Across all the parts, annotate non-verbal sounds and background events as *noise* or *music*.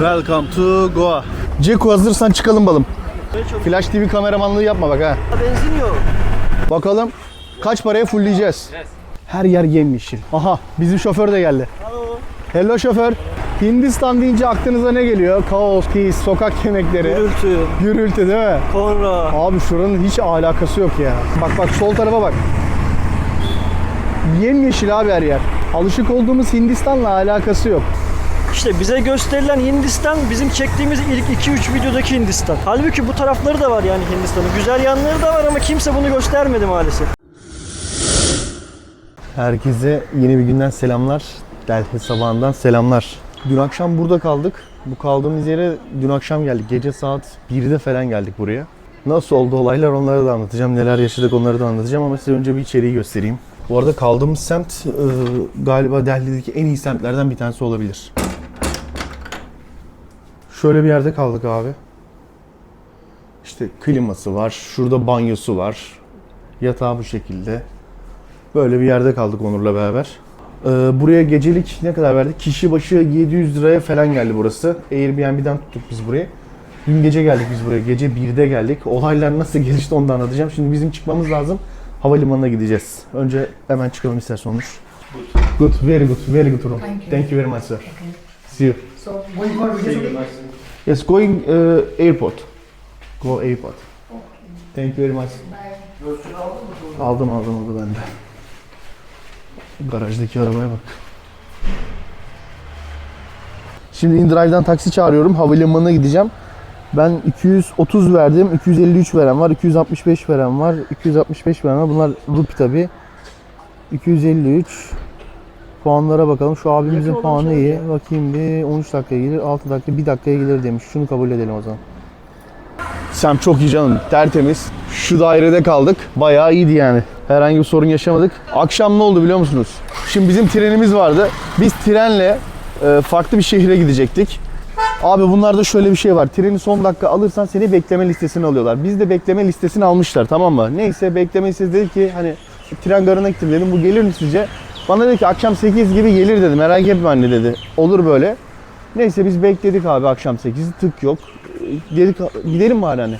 Welcome to Goa. Ceku hazırsan çıkalım balım. Flash TV kameramanlığı yapma bak ha. Benzin yok. Bakalım kaç paraya fullleyeceğiz. Her yer yemyeşil. Aha bizim şoför de geldi. Hello şoför. Hindistan deyince aklınıza ne geliyor? Kaos, kis, sokak yemekleri, Gürültü, gürültü değil mi? korna. Abi şuranın hiç alakası yok ya. Bak bak sol tarafa bak. Yemyeşil abi her yer. Alışık olduğumuz Hindistan'la alakası yok. İşte bize gösterilen Hindistan bizim çektiğimiz ilk 2-3 videodaki Hindistan. Halbuki bu tarafları da var yani Hindistan'ın. Güzel yanları da var ama kimse bunu göstermedi maalesef. Herkese yeni bir günden selamlar. Delhi sabahından selamlar. Dün akşam burada kaldık. Bu kaldığımız yere dün akşam geldik. Gece saat 1'de falan geldik buraya. Nasıl oldu olaylar onları da anlatacağım. Neler yaşadık onları da anlatacağım ama size önce bir içeriği göstereyim. Bu arada kaldığımız semt e, galiba Delhi'deki en iyi semtlerden bir tanesi olabilir. Şöyle bir yerde kaldık abi. İşte kliması var, şurada banyosu var. Yatağı bu şekilde. Böyle bir yerde kaldık Onur'la beraber. Ee, buraya gecelik ne kadar verdik? Kişi başı 700 liraya falan geldi burası. Airbnb'den tuttuk biz burayı. Dün gece geldik biz buraya. Gece 1'de geldik. Olaylar nasıl gelişti onu da anlatacağım. Şimdi bizim çıkmamız lazım. Havalimanına gideceğiz. Önce hemen çıkalım istersen Onur. Good, very good, very good room. Thank you very much sir. See you. So going for video Yes, going uh, airport. Go airport. Thank you very much. Aldım aldım oldu bende. Garajdaki arabaya bak. Şimdi InDrive'dan taksi çağırıyorum. Havalimanına gideceğim. Ben 230 verdim. 253 veren var. 265 veren var. 265 veren var. Bunlar rupi tabi. 253 Puanlara bakalım. Şu abimizin puanı iyi. Bakayım bir 13 dakikaya gelir, 6 dakika, 1 dakikaya gelir demiş. Şunu kabul edelim o zaman. Sem çok iyi canım. Tertemiz. Şu dairede kaldık. Bayağı iyiydi yani. Herhangi bir sorun yaşamadık. Akşam ne oldu biliyor musunuz? Şimdi bizim trenimiz vardı. Biz trenle e, farklı bir şehre gidecektik. Abi bunlarda şöyle bir şey var. Treni son dakika alırsan seni bekleme listesine alıyorlar. Biz de bekleme listesini almışlar tamam mı? Neyse bekleme listesi dedi ki hani tren garına gittim dedim. Bu gelir mi sizce? Bana dedi ki akşam 8 gibi gelir dedim. Merak etme anne dedi. Olur böyle. Neyse biz bekledik abi akşam 8'i tık yok. Dedik gidelim bari hani.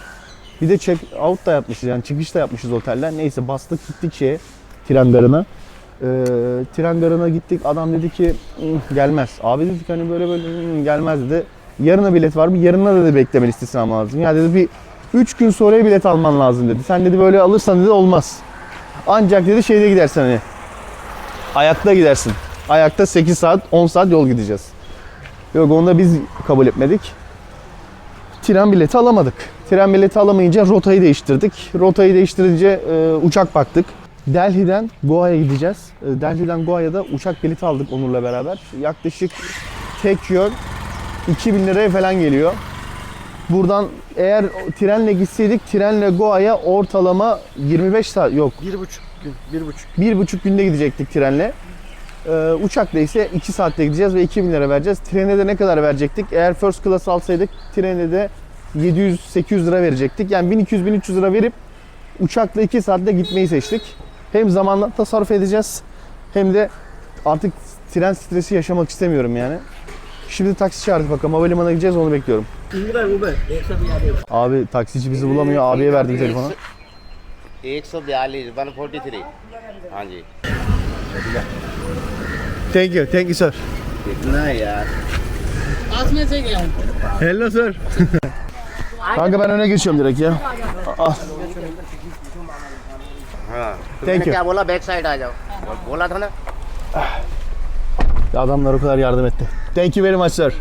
Bir de check out da yapmışız yani çıkış da yapmışız otelden. Neyse bastık gittik şeye tren garına. Ee, tren garına gittik. Adam dedi ki "Hmm, gelmez. Abi dedik hani böyle böyle "Hmm, gelmez dedi. Yarına bilet var mı? Yarına dedi bekleme listesini alman lazım. Ya dedi bir 3 gün sonraya bilet alman lazım dedi. Sen dedi böyle alırsan dedi olmaz. Ancak dedi şeyde gidersen hani ayakta gidersin. Ayakta 8 saat 10 saat yol gideceğiz. Yok onu da biz kabul etmedik. Tren bileti alamadık. Tren bileti alamayınca rotayı değiştirdik. Rotayı değiştirince e, uçak baktık. Delhi'den Goa'ya gideceğiz. E, Delhi'den Goa'ya da uçak bileti aldık Onur'la beraber. Yaklaşık tek yön 2000 liraya falan geliyor. Buradan eğer trenle gitseydik trenle Goa'ya ortalama 25 saat yok 1,5 gün, 1,5. bir buçuk günde gidecektik trenle. Ee, uçakla ise 2 saatte gideceğiz ve 2000 lira vereceğiz. Trene de ne kadar verecektik? Eğer first class alsaydık trene de 700-800 lira verecektik. Yani 1200-1300 lira verip uçakla 2 saatte gitmeyi seçtik. Hem zamanla tasarruf edeceğiz hem de artık tren stresi yaşamak istemiyorum yani. Şimdi taksi çağırdık bakalım. Havalimanına gideceğiz onu bekliyorum. Abi taksici bizi bulamıyor. Abiye verdim telefonu. एक सौ बयालीस one forty three हाँ जी Thank you. Thank you sir. कितना है यार Hello sir. Kanka ben öne geçiyorum direkt ya. Ah, हाँ Thank तुमने you. क्या बोला बैक साइड आ जाओ बोला था ना Adamlar o kadar yardım etti. Thank you very much sir.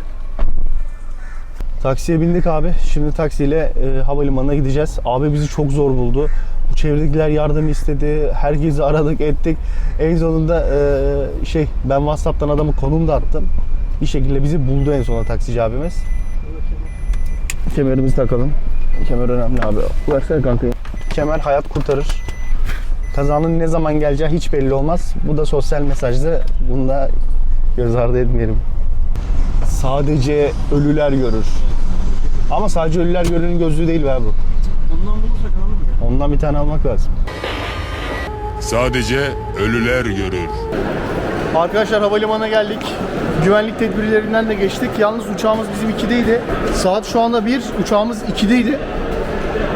Taksiye bindik abi. Şimdi taksiyle e, havalimanına gideceğiz. Abi bizi çok zor buldu. Bu çevredekiler yardım istedi. Herkesi aradık ettik. En sonunda e, şey ben Whatsapp'tan adamı konum da attım. Bir şekilde bizi buldu en sonunda taksici abimiz. Kemerimizi takalım. Kemer önemli abi. Versene kanka. Kemer hayat kurtarır. Kazanın ne zaman geleceği hiç belli olmaz. Bu da sosyal mesajdı. Bunu da göz ardı etmeyelim. Sadece ölüler görür. Ama sadece ölüler görürün gözlüğü değil be bu. Ondan bulursak alalım ya. Ondan bir tane almak lazım. Sadece ölüler görür. Arkadaşlar havalimanına geldik. Güvenlik tedbirlerinden de geçtik. Yalnız uçağımız bizim 2'deydi. Saat şu anda 1, uçağımız 2'deydi.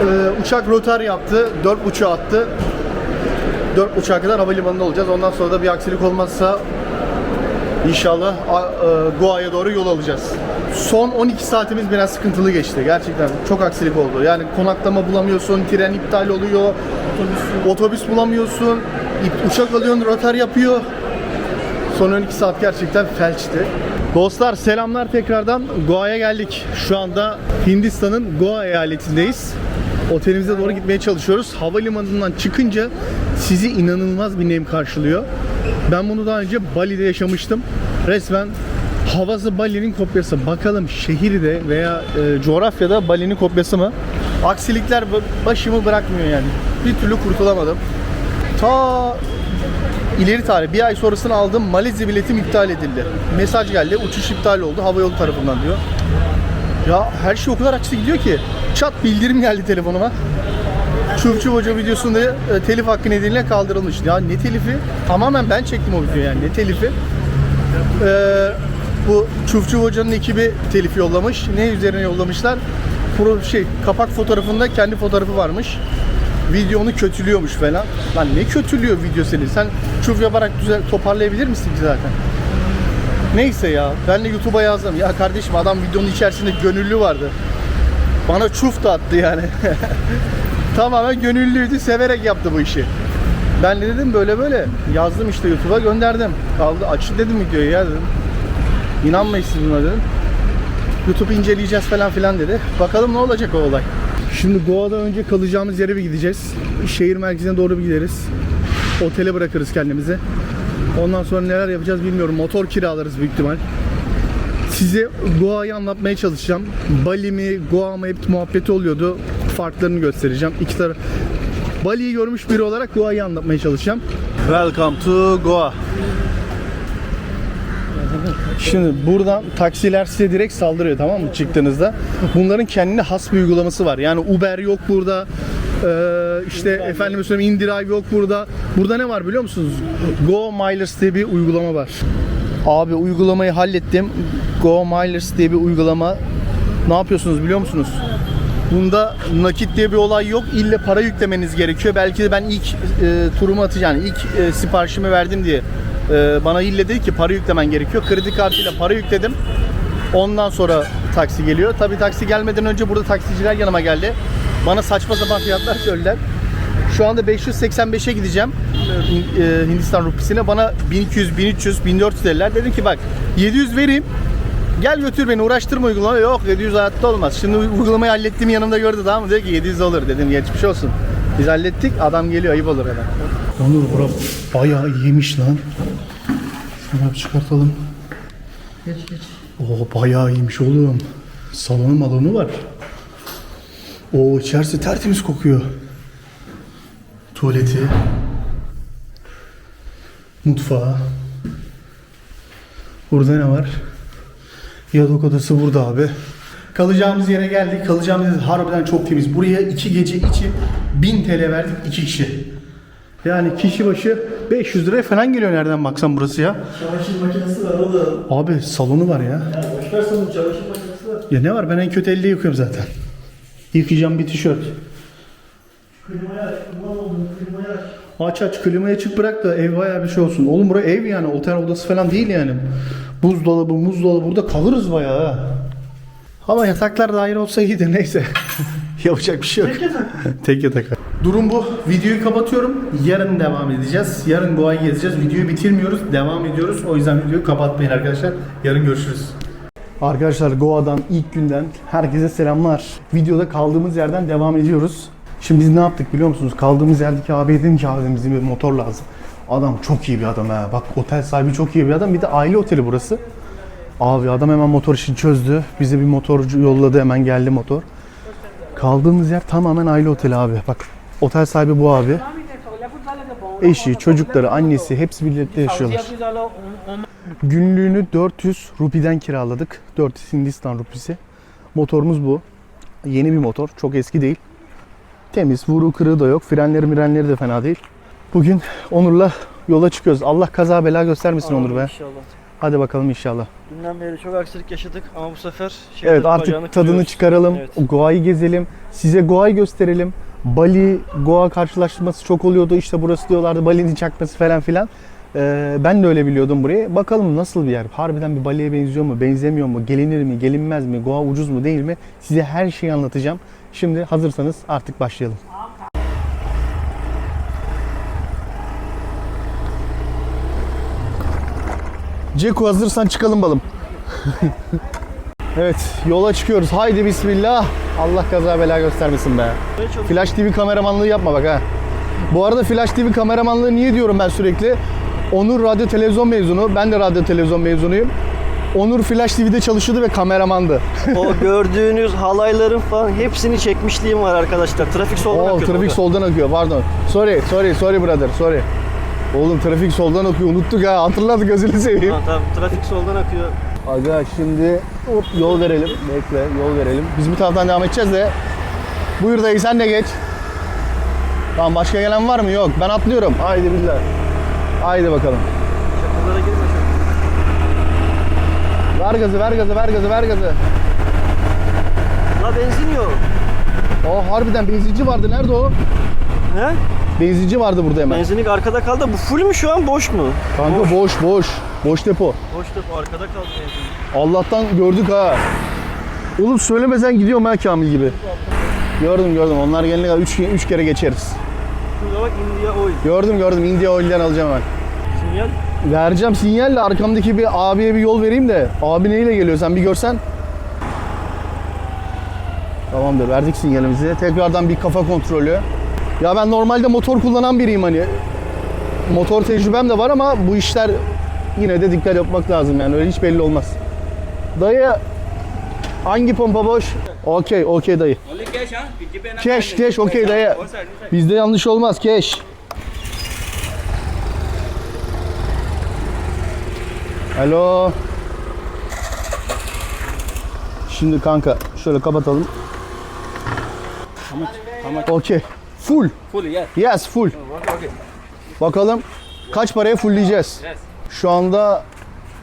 Ee, uçak rotar yaptı, 4 uçağı attı. 4 uçağa kadar havalimanında olacağız. Ondan sonra da bir aksilik olmazsa inşallah e, Goa'ya doğru yol alacağız. Son 12 saatimiz biraz sıkıntılı geçti. Gerçekten çok aksilik oldu. Yani konaklama bulamıyorsun, tren iptal oluyor, otobüs, otobüs bulamıyorsun, uçak alıyorsun, rotar yapıyor. Son 12 saat gerçekten felçti. Dostlar selamlar tekrardan. Goa'ya geldik. Şu anda Hindistan'ın Goa eyaletindeyiz. Otelimize doğru gitmeye çalışıyoruz. Havalimanından çıkınca sizi inanılmaz bir nem karşılıyor. Ben bunu daha önce Bali'de yaşamıştım. Resmen havası Bali'nin kopyası. Bakalım şehirde veya e, coğrafyada Bali'nin kopyası mı? Aksilikler ba- başımı bırakmıyor yani. Bir türlü kurtulamadım. Ta ileri tarih bir ay sonrasını aldığım Malezya biletim iptal edildi. Mesaj geldi uçuş iptal oldu havayolu tarafından diyor. Ya her şey o kadar aksi gidiyor ki. Çat bildirim geldi telefonuma. Çufçu Hoca videosunda e, telif hakkı nedeniyle kaldırılmış. Ya ne telifi? Tamamen ben çektim o videoyu yani ne telifi? Ee, bu Çufçu Hoca'nın ekibi telif yollamış. Ne üzerine yollamışlar? Pro şey kapak fotoğrafında kendi fotoğrafı varmış. Videonu kötülüyormuş falan. Lan ne kötülüyor video seni? Sen çuf yaparak düzel toparlayabilir misin ki zaten? Neyse ya. Ben de YouTube'a yazdım. Ya kardeşim adam videonun içerisinde gönüllü vardı. Bana çuf da attı yani. *laughs* Tamamen gönüllüydü. Severek yaptı bu işi. Ben de dedim böyle böyle. Yazdım işte YouTube'a gönderdim. Kaldı açın dedim videoyu ya dedim. İnanmayın siz buna dedim. YouTube inceleyeceğiz falan filan dedi. Bakalım ne olacak o olay. Şimdi Goa'dan önce kalacağımız yere bir gideceğiz. Şehir merkezine doğru bir gideriz. Otele bırakırız kendimizi. Ondan sonra neler yapacağız bilmiyorum. Motor kiralarız büyük ihtimal. Size Goa'yı anlatmaya çalışacağım. Bali mi, Goa mı hep muhabbeti oluyordu. Farklarını göstereceğim. İki taraf Bali'yi görmüş biri olarak Goa'yı anlatmaya çalışacağım. Welcome to Goa. Şimdi buradan taksiler size direkt saldırıyor tamam mı çıktığınızda. Bunların kendine has bir uygulaması var. Yani Uber yok burada. Ee, işte efendime söyleyeyim InDrive yok burada. Burada ne var biliyor musunuz? Go Miles diye bir uygulama var. Abi uygulamayı hallettim. Go Miles diye bir uygulama. Ne yapıyorsunuz biliyor musunuz? Bunda nakit diye bir olay yok. İlle para yüklemeniz gerekiyor. Belki de ben ilk e, turumu atacağım. Yani ilk e, siparişimi verdim diye e, bana ille dedi ki para yüklemen gerekiyor. Kredi kartıyla para yükledim. Ondan sonra taksi geliyor. Tabii taksi gelmeden önce burada taksiciler yanıma geldi. Bana saçma sapan fiyatlar söylediler. Şu anda 585'e gideceğim e, Hindistan rupisine. Bana 1200, 1300, 1400 dediler. Dedim ki bak 700 vereyim. Gel götür beni uğraştırma uygulama. Yok 700 hayatta olmaz. Şimdi uygulamayı hallettiğimi yanımda gördü tamam mı? Dedi ki 700 olur. Dedim geçmiş olsun. Biz hallettik. Adam geliyor ayıp olur hemen. Onur bura bayağı iyiymiş lan. Şunu bir çıkartalım. Geç geç. Oo bayağı iyiymiş oğlum. Salonu malonu var. Oo içerisi tertemiz kokuyor. Tuvaleti. Mutfağı. Burada ne var? Yatak odası burada abi. Kalacağımız yere geldik. Kalacağımız yer harbiden çok temiz. Buraya iki gece için 1000 TL verdik iki kişi. Yani kişi başı 500 liraya falan geliyor nereden baksan burası ya. Çamaşır makinesi var oğlum. Abi salonu var ya. Ya boş ver sonun çamaşır makinesi var. Ya ne var ben en kötü elde yıkıyorum zaten. Yıkayacağım bir tişört. Klimaya aç. Klimaya aç. Aç aç klimayı açık bırak da ev bayağı bir şey olsun. Oğlum burası ev yani otel odası falan değil yani. Buzdolabı muzdolabı burada kalırız bayağı ha. Ama yataklar da ayrı olsa iyidir neyse. *laughs* *laughs* Yapacak bir şey yok. Tek yatak. *laughs* Durum bu. Videoyu kapatıyorum. Yarın devam edeceğiz. Yarın Goa'yı gezeceğiz. Videoyu bitirmiyoruz. Devam ediyoruz. O yüzden videoyu kapatmayın arkadaşlar. Yarın görüşürüz. Arkadaşlar Goa'dan ilk günden herkese selamlar. Videoda kaldığımız yerden devam ediyoruz. Şimdi biz ne yaptık biliyor musunuz? Kaldığımız yerdeki abi dedim ki abi bizim bir motor lazım. Adam çok iyi bir adam ha. Bak otel sahibi çok iyi bir adam. Bir de aile oteli burası. Abi adam hemen motor işini çözdü. Bize bir motorcu yolladı hemen geldi motor. Kaldığımız yer tamamen aile oteli abi. Bak otel sahibi bu abi. Eşi, çocukları, annesi hepsi birlikte yaşıyorlar. Günlüğünü 400 rupiden kiraladık. 400 Hindistan rupisi. Motorumuz bu. Yeni bir motor. Çok eski değil. Temiz. Vuru kırığı da yok. Frenleri mirenleri de fena değil. Bugün Onur'la yola çıkıyoruz. Allah kaza bela göstermesin Onur be. İnşallah. Hadi bakalım inşallah. Dünden beri çok aksilik yaşadık ama bu sefer Evet şehirlerin bacağını artık tadını kırıyoruz. çıkaralım. Evet. Goa'yı gezelim. Size Goa'yı gösterelim. Bali, Goa karşılaştırması çok oluyordu. İşte burası diyorlardı Bali'nin çakması falan filan. Ee, ben de öyle biliyordum burayı. Bakalım nasıl bir yer? Harbiden bir Bali'ye benziyor mu? Benzemiyor mu? Gelinir mi? Gelinmez mi? Goa ucuz mu? Değil mi? Size her şeyi anlatacağım. Şimdi hazırsanız artık başlayalım. Ceku hazırsan çıkalım balım. *laughs* evet yola çıkıyoruz. Haydi bismillah. Allah kaza bela göstermesin be. Flash TV kameramanlığı yapma bak ha. Bu arada Flash TV kameramanlığı niye diyorum ben sürekli? Onur radyo televizyon mezunu. Ben de radyo televizyon mezunuyum. Onur Flash TV'de çalışıyordu ve kameramandı. o gördüğünüz halayların falan hepsini çekmişliğim var arkadaşlar. Trafik soldan Oo, akıyor. trafik burada. soldan akıyor pardon. Sorry, sorry, sorry brother, sorry. Oğlum trafik soldan akıyor unuttuk ha hatırladık gözünü seveyim. Ha, tamam, trafik soldan akıyor. Aga şimdi hop, yol verelim. Bekle yol verelim. Biz bu taraftan devam edeceğiz de. Buyur dayı sen de geç. Tamam başka gelen var mı? Yok. Ben atlıyorum. Haydi billah. Haydi bakalım. Çakıllara girme çok. Ver gazı, ver gazı, ver gazı, ver gazı. La benzin yok. Aa harbiden benzinci vardı. Nerede o? He? Benzinci vardı burada hemen. Benzinlik arkada kaldı. Bu full mü şu an boş mu? Kanka boş, boş. Boş depo. Boş depo arkada kaldı benzinlik. Allah'tan gördük ha. Oğlum söylemesen gidiyorum ha Kamil gibi. Gördüm gördüm. Onlar gelene kadar 3 üç kere geçeriz. Şurada bak India Oil. Gördüm gördüm. India Oil'den alacağım ben. Sinyal. Vereceğim sinyalle arkamdaki bir abiye bir yol vereyim de. Abi neyle geliyor sen bir görsen. Tamamdır verdik sinyalimizi. Tekrardan bir kafa kontrolü. Ya ben normalde motor kullanan biriyim hani. Motor tecrübem de var ama bu işler yine de dikkat yapmak lazım yani öyle hiç belli olmaz. Dayı hangi pompa boş? Okey okey dayı. Handle. cash okey dayı. Bizde yanlış olmaz cash. Alo. Şimdi kanka şöyle kapatalım. Okey. Full. Full, yeah. Yes full. Okay. Bakalım kaç paraya fullleyeceğiz. Yes. Şu anda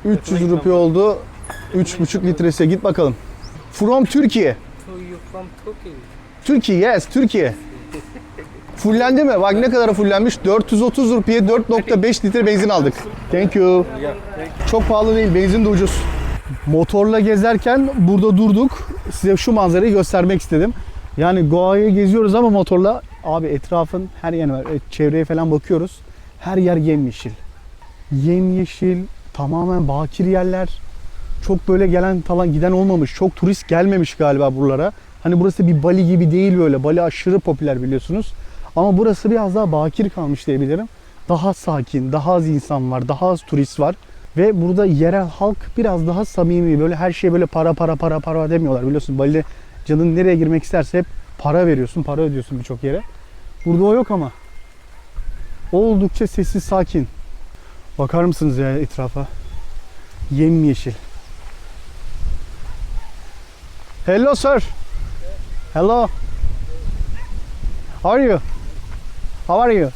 300 rupi oldu. 3,5 litresi. Git bakalım. From Türkiye. From Turkey? Türkiye, yes, Türkiye. Fullendi mi? Bak ne kadar fullenmiş? 430 rupiye 4.5 litre benzin aldık. Thank you. Çok pahalı değil, benzin de ucuz. Motorla gezerken burada durduk. Size şu manzarayı göstermek istedim. Yani Goa'yı geziyoruz ama motorla abi etrafın her yanı. E, Çevreye falan bakıyoruz. Her yer yemyeşil. Yemyeşil, tamamen bakir yerler. Çok böyle gelen falan giden olmamış. Çok turist gelmemiş galiba buralara. Hani burası bir Bali gibi değil böyle. Bali aşırı popüler biliyorsunuz. Ama burası biraz daha bakir kalmış diyebilirim. Daha sakin, daha az insan var, daha az turist var. Ve burada yerel halk biraz daha samimi. Böyle her şeye böyle para para para para demiyorlar. Biliyorsun Bali'de canın nereye girmek isterse hep para veriyorsun, para ödüyorsun birçok yere. Burada o yok ama. Oldukça sessiz, sakin. Bakar mısınız ya etrafa? Yemyeşil. Hello sir. Hello. How are you? How are you?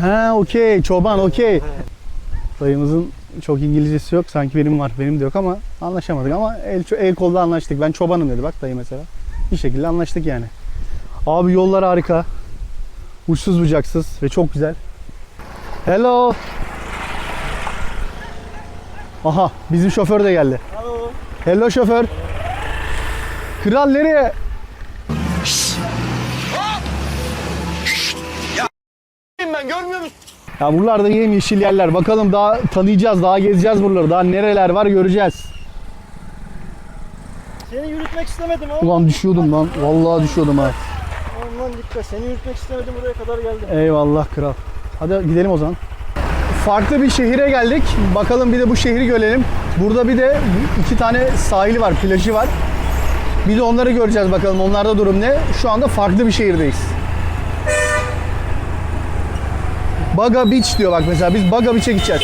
Ha, okey. Çoban, okey. Dayımızın çok İngilizcesi yok. Sanki benim var. Benim de yok ama anlaşamadık ama el, el kolda anlaştık. Ben çobanım dedi bak dayı mesela. Bir şekilde anlaştık yani. Abi yollar harika. Uçsuz bucaksız ve çok güzel. Hello. Aha bizim şoför de geldi. Alo. Hello şoför. Kral nereye? ben görmüyor musun? Ya buralarda yemyeşil yerler. Bakalım daha tanıyacağız, daha gezeceğiz buraları. Daha nereler var göreceğiz. Seni yürütmek istemedim ama. Ulan düşüyordum lan. Vallahi düşüyordum ha. Aman dikkat. Seni yürütmek istemedim buraya kadar geldim. Eyvallah kral. Hadi gidelim o zaman. Farklı bir şehire geldik. Bakalım bir de bu şehri görelim. Burada bir de iki tane sahili var, plajı var. Bir de onları göreceğiz bakalım. Onlarda durum ne? Şu anda farklı bir şehirdeyiz. Baga Beach diyor bak mesela. Biz Baga Beach'e gideceğiz.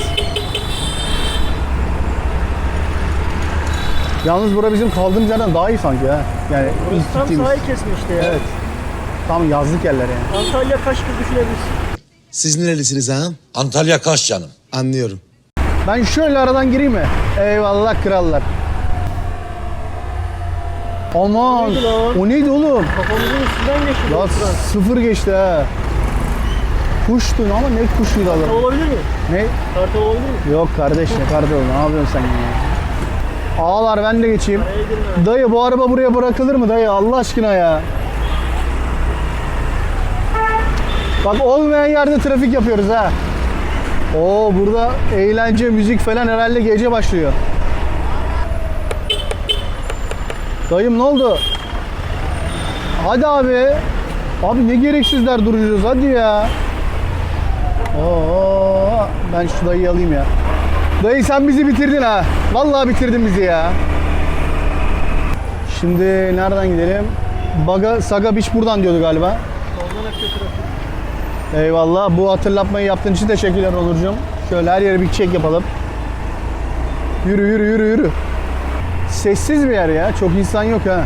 Yalnız bura bizim kaldığımız yerden daha iyi sanki ha. Yani Burası ilk tam gittiğimiz. sahil kesmişti ya. Evet. Tam yazlık yerler yani. Antalya kaç kız düşünebilirsin? Siz nerelisiniz ağam? Antalya Kaş canım. Anlıyorum. Ben şöyle aradan gireyim mi? Eyvallah krallar. Aman. neydi lan? O neydi oğlum? Kafamızın üstünden geçti. Ya sıfır geçti ha. Kuştu ama ne kuşuydu Kartal adam? olabilir mi? Ne? Kartal olabilir mi? Yok kardeş ne kartal ne yapıyorsun sen ya? Ağlar ben de geçeyim. Dayı bu araba buraya bırakılır mı dayı Allah aşkına ya? Bak olmayan yerde trafik yapıyoruz ha. Oo burada eğlence, müzik falan herhalde gece başlıyor. Dayım ne oldu? Hadi abi. Abi ne gereksizler duruyoruz hadi ya. Oo, ben şu dayıyı alayım ya. Dayı sen bizi bitirdin ha. Vallahi bitirdin bizi ya. Şimdi nereden gidelim? Baga, Saga Beach buradan diyordu galiba. Soldan trafik. Eyvallah. Bu hatırlatmayı yaptığın için teşekkürler Onurcuğum. Şöyle her yere bir çek yapalım. Yürü yürü yürü yürü. Sessiz bir yer ya. Çok insan yok ha.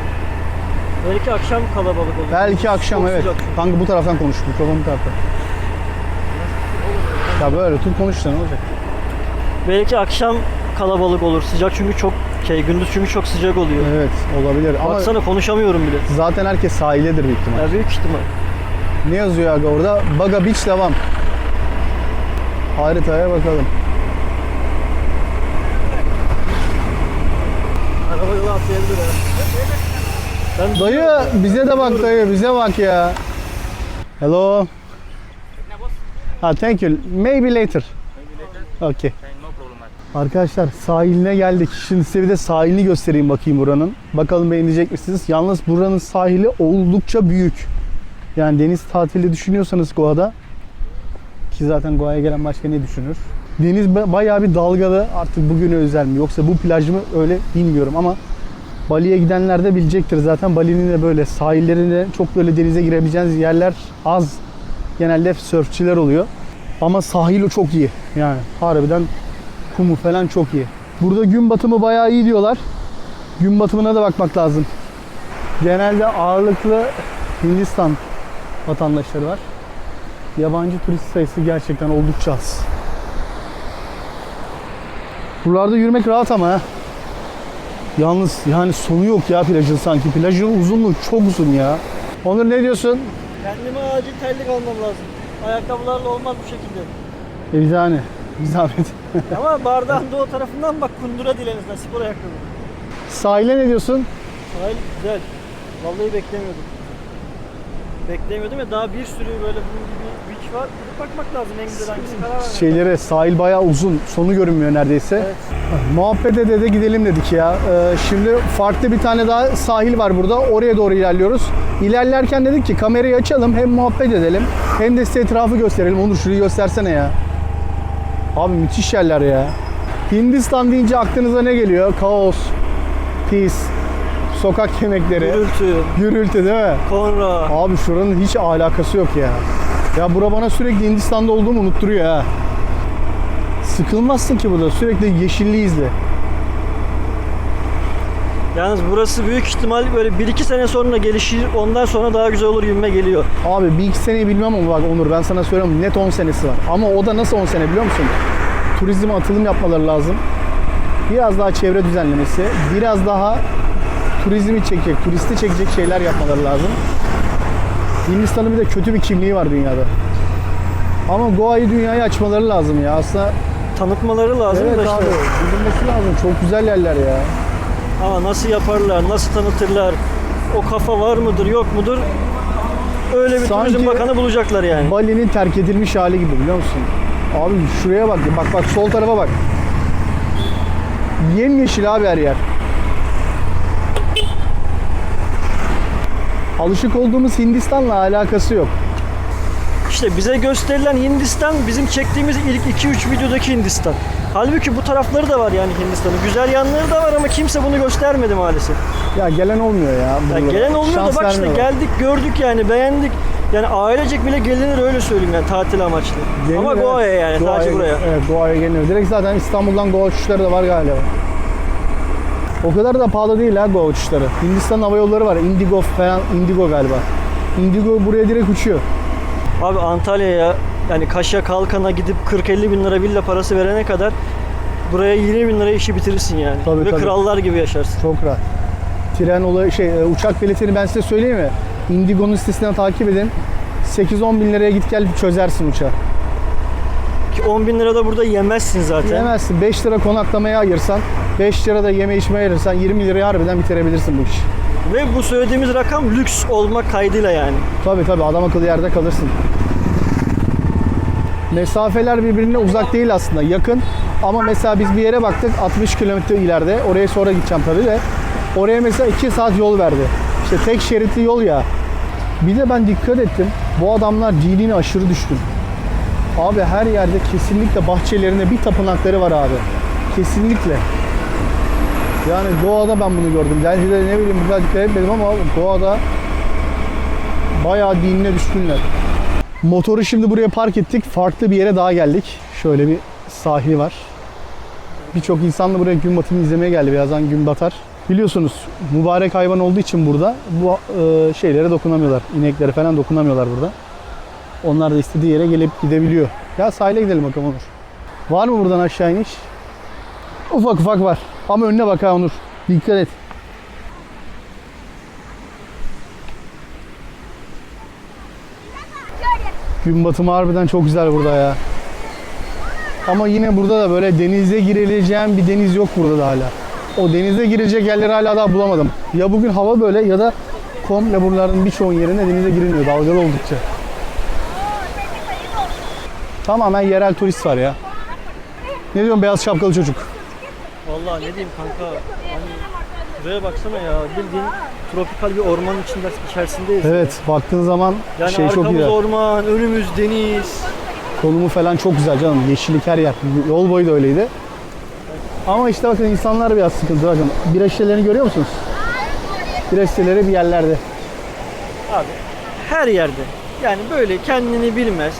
Belki akşam kalabalık olur. Belki akşam Çok evet. Kanka bu taraftan konuş. Mikrofon bu tarafta. Ya böyle tut konuş da ne olacak? Belki akşam kalabalık olur. Sıcak çünkü çok şey gündüz çünkü çok sıcak oluyor. Evet olabilir ama Baksana konuşamıyorum bile. zaten herkes sahildedir büyük ihtimal. Ya büyük ihtimal. Ne yazıyor aga orada? Baga Beach devam. Haritaya bakalım. Araba yola atlayabilir ha. Ben Dayı bize de bak dayı bize bak ya. Hello. Ha thank you. Maybe later. Okay. Arkadaşlar sahiline geldik. Şimdi size bir de sahilini göstereyim bakayım buranın. Bakalım beğenecek misiniz? Yalnız buranın sahili oldukça büyük. Yani deniz tatili düşünüyorsanız Goa'da ki zaten Goa'ya gelen başka ne düşünür? Deniz ba- bayağı bir dalgalı. Artık bugüne özel mi yoksa bu plaj mı öyle bilmiyorum ama Bali'ye gidenler de bilecektir zaten. Bali'nin de böyle sahillerinde çok böyle denize girebileceğiniz yerler az. Genelde hep sörfçiler oluyor. Ama sahili çok iyi. Yani harbiden kumu falan çok iyi. Burada gün batımı bayağı iyi diyorlar. Gün batımına da bakmak lazım. Genelde ağırlıklı Hindistan vatandaşları var. Yabancı turist sayısı gerçekten oldukça az. Buralarda yürümek rahat ama ha. Yalnız yani sonu yok ya plajın sanki. Plajın uzunluğu çok uzun ya. Onur ne diyorsun? kendime acil terlik almam lazım. Ayakkabılarla olmaz bu şekilde. E bir. Bir zahmet. *laughs* Ama bardağın doğu tarafından bak kundura dilenizden spor ayakkabı. Sahile ne diyorsun? Sahil güzel. Vallahi beklemiyordum. Beklemiyordum ya daha bir sürü böyle bunun gibi beach var. Gidip bakmak lazım en güzel hangisi karar vermek. Şeylere sahil bayağı uzun. Sonu görünmüyor neredeyse. Evet. Muhabbet ede de gidelim dedik ya. Ee, şimdi farklı bir tane daha sahil var burada. Oraya doğru ilerliyoruz. İlerlerken dedik ki kamerayı açalım. Hem muhabbet edelim. Hem de size etrafı gösterelim. Onur şurayı göstersene ya. Abi müthiş yerler ya. Hindistan deyince aklınıza ne geliyor? Kaos, pis, sokak yemekleri, Gürültü, gürültü değil mi? konra. Abi şuranın hiç alakası yok ya. Ya bura bana sürekli Hindistan'da olduğumu unutturuyor ha. Sıkılmazsın ki burada. Sürekli yeşilliği izle. Yalnız burası büyük ihtimal böyle 1-2 sene sonra gelişir. Ondan sonra daha güzel olur gibime geliyor. Abi bir iki seneyi bilmem ama bak Onur ben sana söylüyorum net 10 senesi var. Ama o da nasıl 10 sene biliyor musun? Turizme atılım yapmaları lazım. Biraz daha çevre düzenlemesi, biraz daha turizmi çekecek, turisti çekecek şeyler yapmaları lazım. Hindistan'ın bir de kötü bir kimliği var dünyada. Ama Goa'yı dünyaya açmaları lazım ya. Aslında Tanıtmaları lazım evet da işte. abi bilinmesi lazım. Çok güzel yerler ya. Ama nasıl yaparlar, nasıl tanıtırlar, o kafa var mıdır, yok mudur? Öyle bir Sanki- turizm bakanı bulacaklar yani. Bali'nin terk edilmiş hali gibi biliyor musun? Abi şuraya bak. Bak bak sol tarafa bak. Yemyeşil abi her yer. Alışık olduğumuz Hindistan'la alakası yok. İşte bize gösterilen Hindistan bizim çektiğimiz ilk 2-3 videodaki Hindistan. Halbuki bu tarafları da var yani Hindistan'ın. Güzel yanları da var ama kimse bunu göstermedi maalesef. Ya gelen olmuyor ya. Ya gelen olmuyor Şans da bak işte geldik gördük yani beğendik. Yani ailecek bile gelinir öyle söyleyeyim yani tatil amaçlı. Gelinir, ama. Goa'ya yani sadece Goa'ya- buraya. Evet Goa'ya geliniyor. Direkt zaten İstanbul'dan Goa uçuşları da var galiba. O kadar da pahalı değil ha Goa uçuşları. Hindistan hava yolları var. Indigo falan, Indigo galiba. Indigo buraya direkt uçuyor. Abi Antalya'ya Yani Kaş'a Kalkan'a gidip 40-50 bin lira villa parası verene kadar buraya 20 bin lira işi bitirirsin yani. Tabii, Ve tabii. krallar gibi yaşarsın. Çok rahat. Tren olayı şey e, uçak biletini ben size söyleyeyim mi? Indigo'nun sitesinden takip edin. 8-10 bin liraya git gel çözersin uçağı. Ki 10 bin lira da burada yemezsin zaten. Yemezsin. 5 lira konaklamaya ayırsan, 5 lira da yeme içmeye ayırırsan 20 liraya harbiden bitirebilirsin bu işi. Ve bu söylediğimiz rakam lüks olmak kaydıyla yani. Tabii tabii adam akıllı yerde kalırsın. Mesafeler birbirine uzak değil aslında yakın. Ama mesela biz bir yere baktık 60 kilometre ileride. Oraya sonra gideceğim tabii de. Oraya mesela 2 saat yol verdi. İşte tek şeritli yol ya. Bir de ben dikkat ettim. Bu adamlar dinine aşırı düşkün. Abi her yerde kesinlikle bahçelerinde bir tapınakları var abi. Kesinlikle. Yani doğada ben bunu gördüm. Delhi'de ne bileyim kadar dikkat etmedim ama doğada bayağı dinine düşkünler. Motoru şimdi buraya park ettik. Farklı bir yere daha geldik. Şöyle bir sahil var. Birçok insan da buraya gün batımını izlemeye geldi. Birazdan gün batar. Biliyorsunuz mübarek hayvan olduğu için burada bu e, şeylere dokunamıyorlar. İneklere falan dokunamıyorlar burada. Onlar da istediği yere gelip gidebiliyor. Ya sahile gidelim bakalım Onur. Var mı buradan aşağı iniş? Ufak ufak var. Ama önüne bak ha Onur. Dikkat et. Gün batımı harbiden çok güzel burada ya. Ama yine burada da böyle denize girileceğim bir deniz yok burada da hala. O denize girecek yerleri hala daha bulamadım. Ya bugün hava böyle ya da komple buraların birçoğun yerine denize girilmiyor dalgalı oldukça. Tamamen yerel turist var ya. Ne diyorsun beyaz şapkalı çocuk? Vallahi ne diyeyim kanka. Hani şuraya baksana ya. Bildiğin tropikal bir ormanın içinde içerisindeyiz. Evet baktığın zaman Yani şey çok arkamız iyi. orman, önümüz deniz. Konumu falan çok güzel canım. Yeşillik her yer. Yol boyu da öyleydi. Ama işte bakın insanlar biraz sıkıntı. Bakın bira şişelerini görüyor musunuz? Bira şişeleri bir yerlerde. Abi her yerde. Yani böyle kendini bilmez.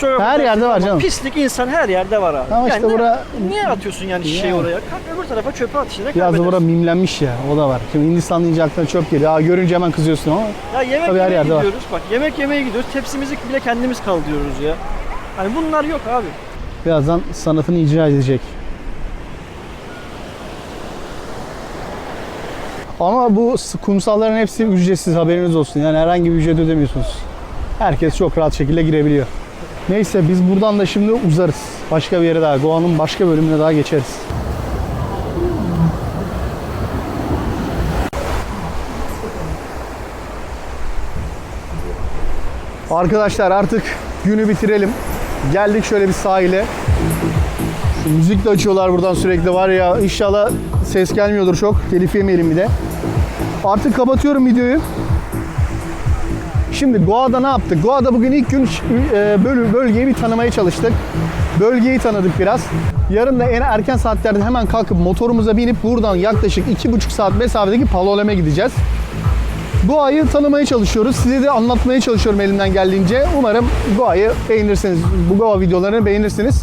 Çok Her yerde var canım. Pislik insan her yerde var abi. Ama yani işte ne- bura- niye atıyorsun yani şişeyi oraya? Kalk öbür tarafa çöpe at işte. Biraz da bura mimlenmiş ya. O da var. Şimdi Hindistan deyince aklına çöp geliyor. Aa, görünce hemen kızıyorsun ama. Ya yemek Tabii her yemeye yerde var. gidiyoruz. Bak yemek yemeye gidiyoruz. Tepsimizi bile kendimiz kaldırıyoruz ya. Hani bunlar yok abi. Birazdan sanatını icra edecek. Ama bu kumsalların hepsi ücretsiz haberiniz olsun. Yani herhangi bir ücret ödemiyorsunuz. Herkes çok rahat şekilde girebiliyor. Neyse biz buradan da şimdi uzarız. Başka bir yere daha, Goa'nın başka bölümüne daha geçeriz. Arkadaşlar artık günü bitirelim. Geldik şöyle bir sahile. Şu müzik de açıyorlar buradan sürekli var ya inşallah ses gelmiyordur çok. Telif yemeyelim bir de. Artık kapatıyorum videoyu. Şimdi Goa'da ne yaptık? Goa'da bugün ilk gün e, böl- bölgeyi bir tanımaya çalıştık. Bölgeyi tanıdık biraz. Yarın da en erken saatlerde hemen kalkıp motorumuza binip buradan yaklaşık 2,5 saat mesafedeki Palolem'e gideceğiz. Goa'yı tanımaya çalışıyoruz. Size de anlatmaya çalışıyorum elimden geldiğince. Umarım Goa'yı beğenirsiniz. Bu Goa videolarını beğenirsiniz.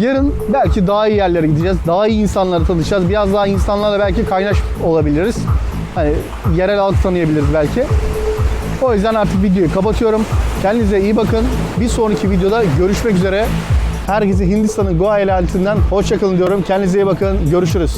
Yarın belki daha iyi yerlere gideceğiz. Daha iyi insanları tanışacağız. Biraz daha insanlarla belki kaynaş olabiliriz. Hani yerel halk tanıyabiliriz belki. O yüzden artık videoyu kapatıyorum. Kendinize iyi bakın. Bir sonraki videoda görüşmek üzere. Herkese Hindistan'ın Goa eyaletinden hoşçakalın diyorum. Kendinize iyi bakın. Görüşürüz.